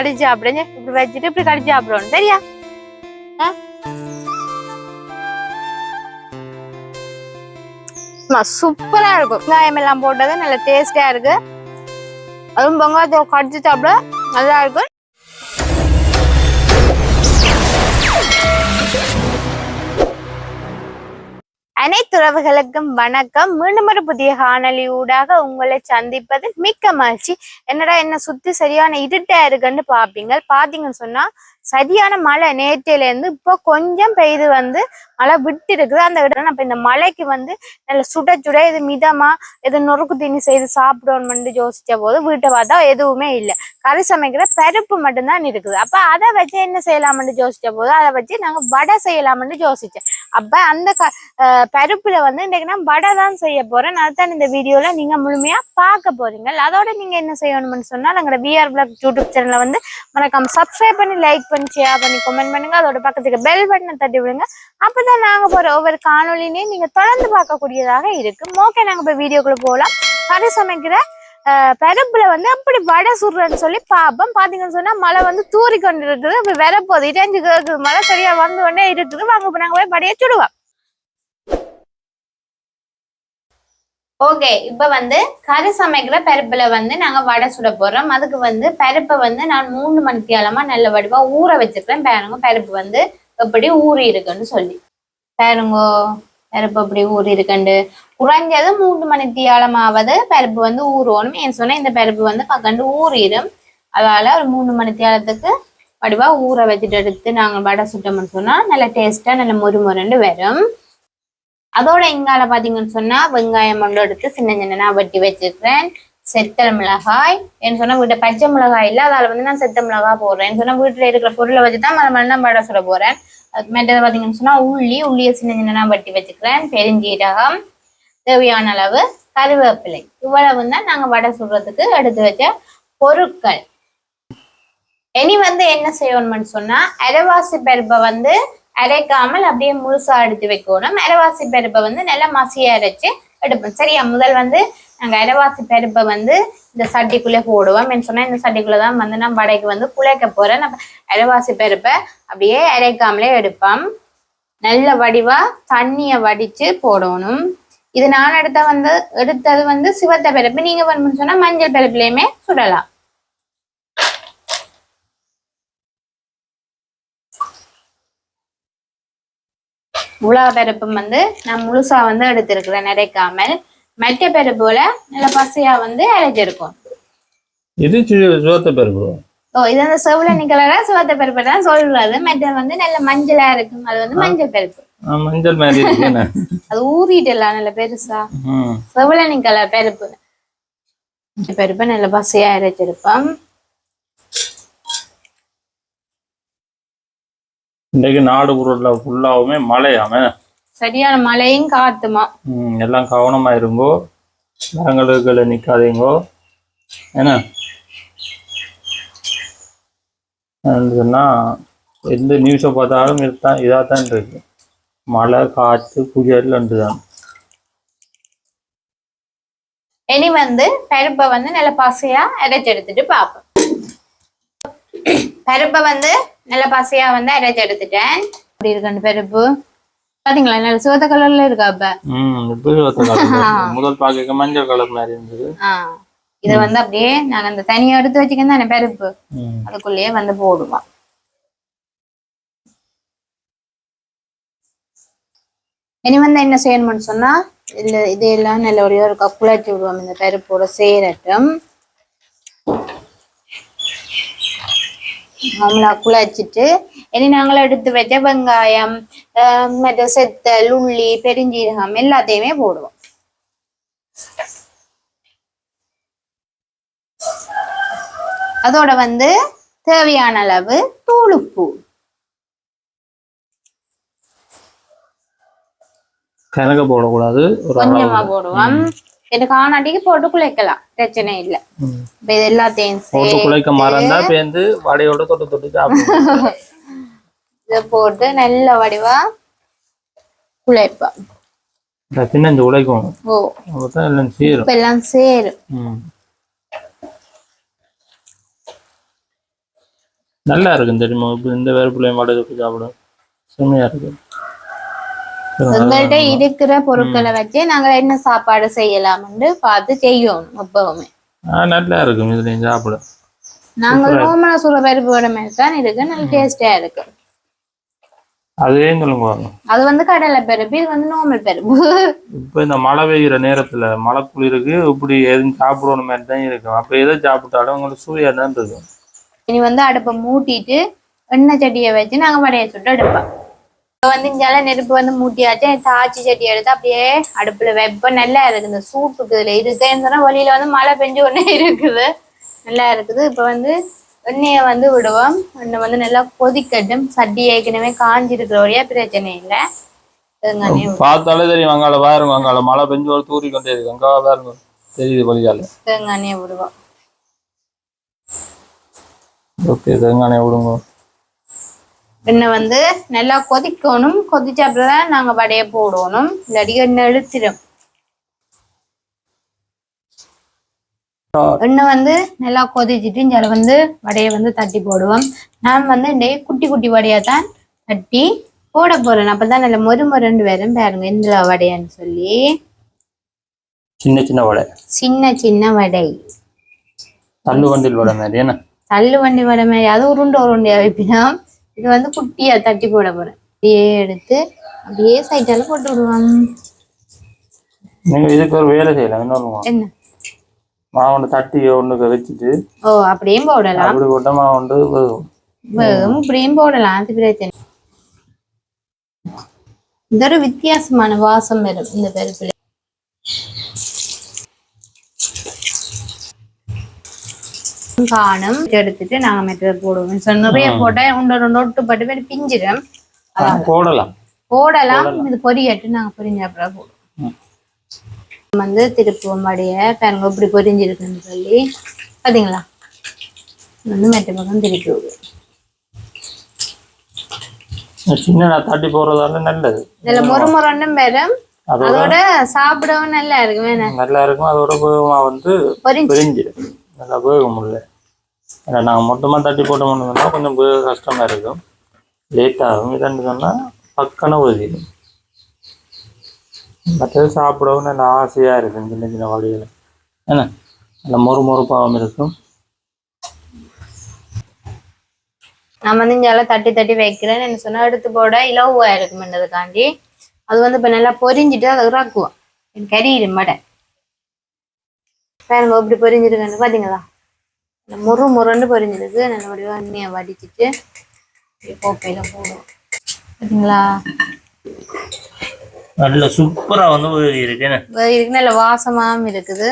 கடிச்சு சாப்பிடுங்க. இப்படி வச்சுட்டு இப்படி கடிச்சு சாப்பிடணும். சரியா? சூப்பரா இருக்கும். வெங்காயம் எல்லாம் போட்டது நல்ல டேஸ்டா இருக்கு. அதுவும் பொங்கல் கடிச்சு சாப்பிட நல்லா இருக்கும். அனைத்து உறவுகளுக்கும் வணக்கம். மீண்டும் ஒரு புதிய காணொலி ஊடாக உங்களை சந்திப்பது மிக்க மகிழ்ச்சி. என்னடா என்ன சுத்தி சரியான இருட்டா இருக்குன்னு பாப்பீங்க. பாத்தீங்கன்னு சொன்னா சரியான மழை நேற்றையில இருந்து இப்போ கொஞ்சம் பெய்து வந்து மழை விட்டு இருக்குது அந்த விட அப்ப இந்த மழைக்கு வந்து நல்ல சுட சுட இது மிதமா எது நொறுக்கு தீனி செய்து சாப்பிடணும்னு யோசிச்ச போது வீட்டை பார்த்தா எதுவுமே இல்லை. கறி சமைக்கிற பருப்பு மட்டும்தான் இருக்குது. அப்ப அதை வச்சு என்ன செய்யலாம்னு யோசிச்ச போது அதை வச்சு நாங்க வடை செய்யலாம்னு யோசிச்சேன். அப்ப அந்த க பருப்புல வந்து இன்னைக்கு நான் வடை தான் செய்ய போறேன். அதுதான் இந்த வீடியோல நீங்க முழுமையா பார்க்க போறீங்க. அதோட நீங்க என்ன செய்யணும்னு சொன்னா எங்களோட விஆர் பிளாக் யூடியூப் சேனல்ல வந்து மறக்காம சப்ஸ்கிரைப் பண்ணி லைக் பண்ணி ஷேர் பண்ணி கமெண்ட் பண்ணுங்க. அதோட பக்கத்துக்கு பெல் பட்டனை தட்டி விடுங்க. அப்பதான் நாங்க போற ஒவ்வொரு காணொலியிலையும் நீங்க தொடர்ந்து பார்க்கக்கூடியதாக இருக்கும். ஓகே நாங்க இப்ப வீடியோக்குள்ள போகலாம் கரு சமைக்கிற பெரம்புல வந்து அப்படி வடை சுடுறேன்னு சொல்லி பார்ப்போம் பாத்தீங்கன்னு சொன்னா மழை வந்து தூரி கொண்டு இருக்குது இப்ப வரப்போகுது. இடைஞ்சு கேக்குது மழை சரியா வந்து கொண்டே இருக்குது. வாங்க இப்ப நாங்க போய் படையை சுடுவோம். ஓகே இப்ப வந்து கறி சமைக்கிற பருப்புல வந்து நாங்க வடை சுட போறோம். அதுக்கு வந்து பருப்பை வந்து நான் மூணு மணிக்கு அளமா நல்ல வடிவா ஊற வச்சிருக்கேன் பாருங்க பருப்பு வந்து எப்படி ஊறி இருக்குன்னு சொல்லி. பாருங்கோ பருப்பு எப்படி ஊறி இருக்குண்டு குறைஞ்சது மூன்று மணி தியாலமாவது பருப்பு வந்து ஊறணும். ஏன் சொன்னால் இந்த பருப்பு வந்து பக்கண்டு ஊறிடும். அதால ஒரு மூணு மணி தியாலத்துக்கு வடிவா ஊற வச்சுட்டு எடுத்து நாங்கள் வடை சுட்டோம்னு சொன்னா நல்ல டேஸ்டா நல்ல மொறு மொறுண்டு வரும். அதோட இங்கால பாத்தீங்கன்னு சொன்னா வெங்காயம் மட்டும் எடுத்து சின்ன சின்னனா வெட்டி வச்சிருக்கிறேன் செத்தல் மிளகாய். என்ன சொன்னா வீட்டை பச்சை மிளகாய் இல்லை அதால வந்து நான் செத்த மிளகாய் போடுறேன். சொன்னா வீட்டுல இருக்கிற பொருளை வச்சுதான் மலை மலை நான் வடை சுட போறேன். அதுக்கு மேட்டது பாத்தீங்கன்னு சொன்னா உள்ளி உள்ளியை சின்ன சின்னனா வெட்டி வச்சுக்கிறேன். பெருஞ்சீரகம். தேவையான அளவு கருவேப்பிலை. இவ்வளவு தான் நாங்க வடை சுடுறதுக்கு எடுத்து வச்ச பொருட்கள். இனி வந்து என்ன செய்யணும்னு சொன்னா அரைவாசி பருப்பை வந்து அரைக்காமல் அப்படியே முழுசா எடுத்து வைக்கணும். அரைவாசி பருப்பை வந்து நல்லா மசிய அரைச்சு எடுப்போம். சரியா? முதல் வந்து நாங்க அரைவாசி பருப்பை வந்து இந்த சட்டிக்குள்ளே போடுவோம் என்ன சொன்னா இந்த சட்டிக்குள்ளே தான் வந்து நான் வடைக்கு வந்து குழைக்க போறேன். நம்ம அரைவாசி பருப்பை அப்படியே அரைக்காமலே எடுப்போம். நல்ல வடிவா தண்ணியை வடிச்சு போடணும். இது நான் எடுத்த வந்து எடுத்தது வந்து சிவத்த பருப்பு நீங்க வேணும்னு சொன்னா மஞ்சள் பருப்புலயுமே சுடலாம். உலா பருப்பும் வந்து நான் முழுசா வந்து எடுத்திருக்கிறேன் நிறைக்காமல். மற்ற பருப்புல நல்ல பசையா வந்து அரைச்சிருக்கும் இது சிவத்த பருப்பு ஓ இது அந்த செவ்வளனி கலரா சிவத்த பருப்பு தான் சொல்றது. மற்ற வந்து நல்ல மஞ்சளா இருக்கும். அது வந்து மஞ்சள் பருப்பு மஞ்சள் மாதிரி இருக்கு? அது ஊறிட்டலாம் நல்ல பெருசா. ம். செவ்வளனி கலர் பருப்பு. பருப்பை நல்ல பசையா அரைச்சிருப்போம் இன்னைக்கு நாடு பொருள்ல ஃபுல்லாவுமே மழையாம. சரியான மழையும் காத்துமா. ம், எல்லாம் கவனமா இருங்கோ. நாங்களுக்குள்ள நிக்காதீங்கோ. என்ன? சொன்னா எந்த நியூஸை பார்த்தாலும் இதுதான் இதாக தான் இருக்கு. மழை காற்று புயல் தான் இனி வந்து பருப்பை வந்து நல்ல பசையா அரைச்சு எடுத்துட்டு பார்ப்போம். பருப்பை வந்து நல்ல பசையா வந்து அரைச்சு எடுத்துட்டேன். இப்படி இருக்கு அந்த பருப்பு? பாத்தீங்களா? நல்ல சிவத்த கலர்ல இருக்கா அப்ப? முதல் பார்க்க மஞ்சள் கலர் மாதிரி இருந்தது. இத வந்து அப்படியே நான் அந்த தனியா எடுத்து வச்சுக்கேன் தானே பருப்பு. அதுக்குள்ளேயே வந்து போடுவான் இனி வந்து என்ன செய்யணும்னு சொன்னா இல்ல இதையெல்லாம் நல்ல ஒரே ஒரு குழாச்சி விடுவோம். இந்த பருப்போட சேரட்டும் நம்மளா குழாச்சிட்டு இனி நாங்களும் எடுத்து வச்ச வெங்காயம் ஆஹ் மற்ற செத்தல் உள்ளி பெருஞ்சீரகம் எல்லாத்தையுமே போடுவோம். அதோட வந்து தேவையான அளவு தூளுப்பு. கணக்க போடக்கூடாது கொஞ்சமா. போடுவோம். இது காணாட்டிக்கு போட்டு குழைக்கலாம் பிரச்சனை இல்ல. ம். இப்ப இது எல்லாத்தையும் போட்டு குழைக்க மறந்தா பேருந்து வடையோட தொட்டு தொட்டு இதை போட்டு நல்ல வடிவா குழைப்போம். பின்னஞ்சு உழைக்கும் ஓ. அப்பதான் எல்லாம் சீரும். எல்லாம் சேரும். நல்லா இருக்கும் தெரியுமா? இந்த வேறுபிள்ளையும் வடை சுட்டு சாப்பிடும். செம்மையா இருக்கு. எங்கள்கிட்ட இருக்கிற பொருட்களை வச்சு நாங்க என்ன சாப்பாடு செய்யலாம்னு பார்த்து செய்யணும் எப்பவுமே. நல்லா இருக்கும். இதுலையும் சாப்பிட. நாங்க ரோமன சுர பருப்பு வடை மாதிரி தான் இருக்கு. நல்ல டேஸ்டா இருக்கு. அதே சொல்லுங்க. அது வந்து கடலை பருப்பு இது வந்து நார்மல் பருப்பு. இப்ப இந்த மழை பெய்யுற நேரத்துல மழை குளிருக்கு இப்படி எதுவும் சாப்பிடணும் மாதிரி தான் இருக்கும் அப்ப எதை சாப்பிட்டாலும் உங்களுக்கு சூரியா தான் இருக்கும். இனி வந்து அடுப்பை மூட்டிட்டு எண்ணெய் சட்டியை வச்சு நாங்க வடையை சுட்டு எடுப்போம் இப்போ வந்து இங்கால நெருப்பு வந்து மூட்டியாச்சு தாச்சி சட்டி எடுத்து அப்படியே அடுப்புல வைப்ப நல்லா இருக்குது. இந்த சூட்டுக்கு இதுல இருக்குன்னு வழியில வந்து மழை பெஞ்சு ஒண்ணே இருக்குது. நல்லா இருக்குது. இப்போ வந்து எண்ணெயை வந்து விடுவோம். எண்ணெய் வந்து நல்லா கொதிக்கட்டும். சட்டி ஏற்கனவே காஞ்சிருக்கிற வழியா பிரச்சனை இல்லை. பார்த்தாலே தெரியும். அங்கால பாருங்க. அங்கால மழை பெஞ்சு ஒரு தூரி கொண்டே இருக்கு. அங்கா பாருங்க. தெரியுது வழியால. தேங்காய் விடுவோம். ஓகே. தேங்காய் விடுங்க. எண்ணெய் வந்து நல்லா கொதிக்கணும். கொதிச்ச அப்புறம் தான் நாங்க வடையை போடணும். இல்லாட்டி எண்ணெய் இழுத்திடும் எண்ணெய் வந்து நல்லா கொதிச்சுட்டு இதில் வந்து வடையை வந்து தட்டி போடுவோம். நான் வந்து இந்த குட்டி குட்டி வடையா தான் தட்டி போட போறேன். அப்பதான் நல்ல மொறு மொறுண்டு வரும் பாருங்க இந்த வடையான்னு சொல்லி. சின்ன சின்ன வடை. சின்ன சின்ன வடை. தள்ளு வண்டில் வடை மாதிரி தள்ளு வண்டி வடை மாதிரி. அது உருண்டை உருண்டையா வைப்பினா இது வந்து குட்டியா தட்டி போட போறேன். அப்படியே எடுத்து அப்படியே சைட்டால போட்டு விடுவாங்க நீங்க இதுக்கு ஒரு வேலை செய்யலாம். பண்ணுவோம்? என்ன? மாவுண்டு தட்டி ஒண்ணுக்கு வச்சுட்டு ஓ அப்படியும் போடலாம். அப்படி போட்ட மாவுண்டு வேகும். வேகும் இப்படியும் போடலாம். அது பிரச்சனை இது ஒரு வித்தியாசமான வாசம் வரும் இந்த பருப்புல. காணும் எடுத்துட்டு நாங்க மெட்டர் போடுவோம். நிறைய போட்டா உண்டை ரெண்டு ஒட்டு பட்டு பிஞ்சிடும் போடலாம். போடலாம். இது பொரியட்டு நாங்க பொரிஞ்ச அப்புறம் போடுவோம். வந்து திருப்புவோம் வடைய பாருங்க இப்படி பொரிஞ்சிருக்குன்னு சொல்லி பாத்தீங்களா? இது வந்து மெட்ட பக்கம் திருப்பி விடுவோம். சின்ன நான் தட்டி போடுறதால நல்லது. இதுல மொறு மொரண்ணும் வரும். அதோட சாப்பிடவும் நல்லா இருக்கு வேணா. நல்லா இருக்கும். அதோட வேகமா வந்து பொரிஞ்சு. பிரிஞ்சிடும். நல்லா வேக முடியல. ஏன்னா நாங்கள் மொத்தமாக தட்டி போட்டோம்னா கொஞ்சம் கஷ்டமாக கஷ்டமா இருக்கும். லேட் ஆகும். இதன்னு சொன்னால் பக்கன ஒதுக்கிடும் மற்றது சாப்பிடவும் நல்ல ஆசையாக இருக்கும் சின்ன சின்ன வழியில். என்ன? நல்ல மொறு மொறுப்பாகவும் இருக்கும். நான் வந்து இங்கே தட்டி தட்டி வைக்கிறேன் என்ன சொன்னா எடுத்து போட இலவாக இருக்குமென்றதுக்காண்டி அது வந்து இப்போ நல்லா பொரிஞ்சிட்டு அதை உராக்குவோம் எனக்கு கறியிடும் மடை. பாருங்க இப்படி பொரிஞ்சிருக்கேன்னு பாத்தீங்களா? இந்த முறு முருன்னு பொரிஞ்சிருக்கு. நல்லபடியா எண்ணெயை வடிச்சிட்டு கோப்பையில போடுவோம். பாத்தீங்களா? நல்ல சூப்பராக வந்து இருக்கு இருக்கு நல்ல வாசமாவும் இருக்குது.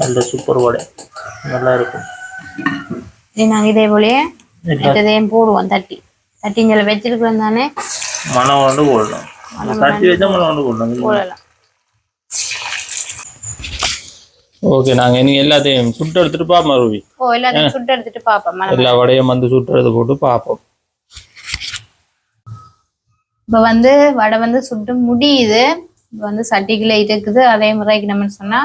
நல்ல சூப்பர் வடை. நல்லா இருக்கும். சரி, நாங்க இதே போலயே மற்றதையும் போடுவோம். தட்டி. தட்டி இங்கே வச்சிருக்கிறோம் தானே? மனம் வந்து போடணும். தட்டி வச்சா மனம் வந்து போடணும். போடலாம். ஓகே நாங்கள் இனி எல்லாத்தையும் சுட்டு எடுத்துட்டு பார்ப்போம் ரூபி. ஓ எல்லாத்தையும் சுட்டு எடுத்துட்டு பாப்போம் எல்லா வடையும் வந்து சுட்டு எடுத்து போட்டு பார்ப்போம் இப்ப வந்து வடை வந்து சுட்டு முடியுது. இப்ப வந்து சட்டிக்குள்ள இருக்குது. அதே முறைக்கு நம்ம சொன்னா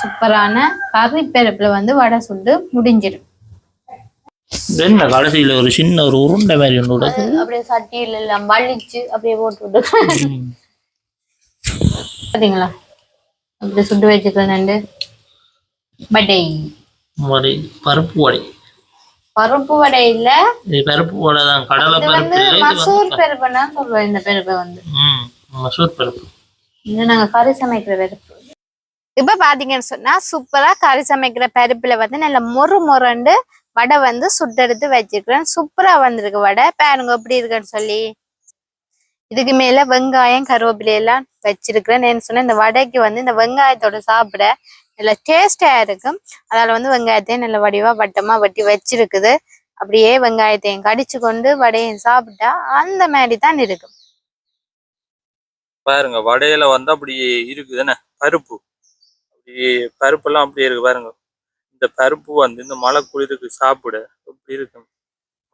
சூப்பரான கறி பருப்புல வந்து வடை சுட்டு முடிஞ்சிடும். என்ன கடைசியில் ஒரு சின்ன ஒரு உருண்டை மாதிரி ஒன்று அப்படியே சட்டியில எல்லாம் வலிச்சு அப்படியே போட்டு விட்டு பாத்தீங்களா? அப்படி சுட்டு வச்சுக்கிறேன் வடை. வடை பருப்பு வடை. பருப்பு வடை இல்ல இது பருப்பு வடை தான். கடலை இது பருப்பு இது மசூர் பருப்புன்னா சொல்லுவோம் இந்த பருப்பை வந்து. ம் மசூர் பருப்பு. இன்னும் நாங்க கறி சமைக்கிற பருப்பு. இப்ப பாத்தீங்கன்னு சொன்னா சூப்பரா கறி சமைக்கிற பருப்புல வந்து நல்ல மொறு மொரண்டு வடை வந்து சுட்டெடுத்து வச்சிருக்கிறேன். சூப்பரா வந்திருக்கு வடை. பாருங்க எப்படி இருக்குன்னு சொல்லி. இதுக்கு மேல வெங்காயம் கருவேப்பிலை எல்லாம் வச்சிருக்கிறேன். நான் சொன்னேன் இந்த வடைக்கு வந்து இந்த வெங்காயத்தோட சாப்பிட நல்ல டேஸ்டா இருக்கும். அதால வந்து வெங்காயத்தையும் நல்ல வடிவா வட்டமா வட்டி வச்சிருக்குது. அப்படியே வெங்காயத்தையும் கடிச்சு கொண்டு வடையும் சாப்பிட்டா அந்த மாதிரி தான் இருக்கும். பாருங்க வடையில வந்து அப்படி இருக்குது என்ன? பருப்பு. அப்படியே பருப்பெல்லாம் அப்படி இருக்கு பாருங்க. இந்த பருப்பு வந்து இந்த மழை குளிருக்கு சாப்பிட அப்படி இருக்கும்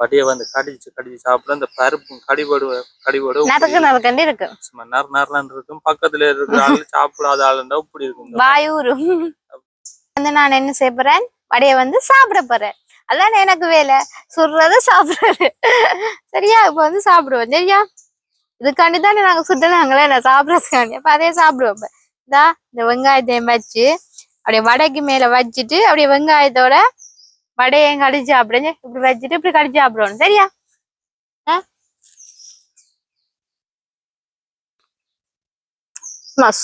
வடையை வந்து கடிச்சு கடிச்சு சாப்பிட இந்த பருப்பும் கடிபடு கடிபடு நறுக்கு நறுக்கண்டு இருக்கு. சும்மா நறு நறுலான் இருக்கும். பக்கத்துல இருக்கிற ஆளு சாப்பிடாத ஆளுண்டா இப்படி இருக்கும். வாயூரும். வந்து நான் என்ன செய்ய வடைய வந்து சாப்பிட போறேன். அதான் எனக்கு வேலை. சுடுறது சாப்பிடுறது. சரியா? இப்ப வந்து சாப்பிடுவோம். சரியா? இதுக்காண்டி தானே நாங்க சுட்டுனாங்களே நான் சாப்பிடறதுக்காண்டி. அப்ப அதே சாப்பிடுவோம். இந்த வெங்காயத்தையும் வச்சு அப்படியே வடைக்கு மேல வச்சுட்டு அப்படியே வெங்காயத்தோட வடையையும் கடிச்சு சாப்பிடுங்க இப்படி வச்சுட்டு இப்படி கடிச்சு சாப்பிடணும். சரியா?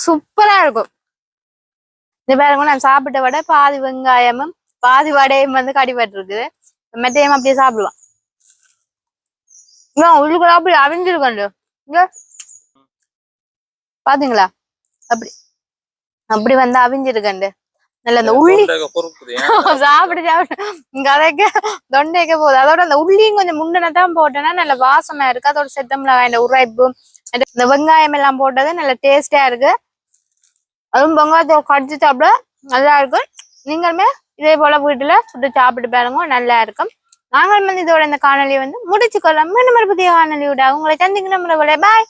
சூப்பரா இருக்கும். இந்த பாருங்க நான் சாப்பிட்ட வடை பாதி வெங்காயமும் பாதி வடையும் வந்து கடிபட்டு இருக்குது மெத்தையும் அப்படியே சாப்பிடுவான். இவன் உள்ளுக்குள்ள அப்படி அவிஞ்சிருக்கண்டு பாத்தீங்களா? அப்படி. அப்படி வந்து அவிஞ்சிருக்கண்டு நல்ல அந்த உள்ளி? சாப்பிடு சாப்பிடு. இங்க அதைக்க தொண்டைக்க போகுது. அதோட அந்த உள்ளியும் கொஞ்சம் முண்டனை தான் போட்டேன்னா நல்ல வாசமா இருக்கு. அதோட செத்தம்ல வேண்ட உரைப்பு அந்த- இந்த வெங்காயம் எல்லாம் போட்டது நல்ல டேஸ்டா இருக்கு. அதுவும் வெங்காயத்தை கடிச்சு சாப்பிட நல்லா இருக்கும் நீங்களுமே இதே போல வீட்டுல சுட்டு சாப்பிட்டு பாருங்க நல்லா இருக்கும். நாங்கள் வந்து இதோட இந்த காணொலியை வந்து முடிச்சுக்கொள்ளலாம் மீண்டும் புதிய காணொலியோட உங்களை சந்திக்கணும் பாய்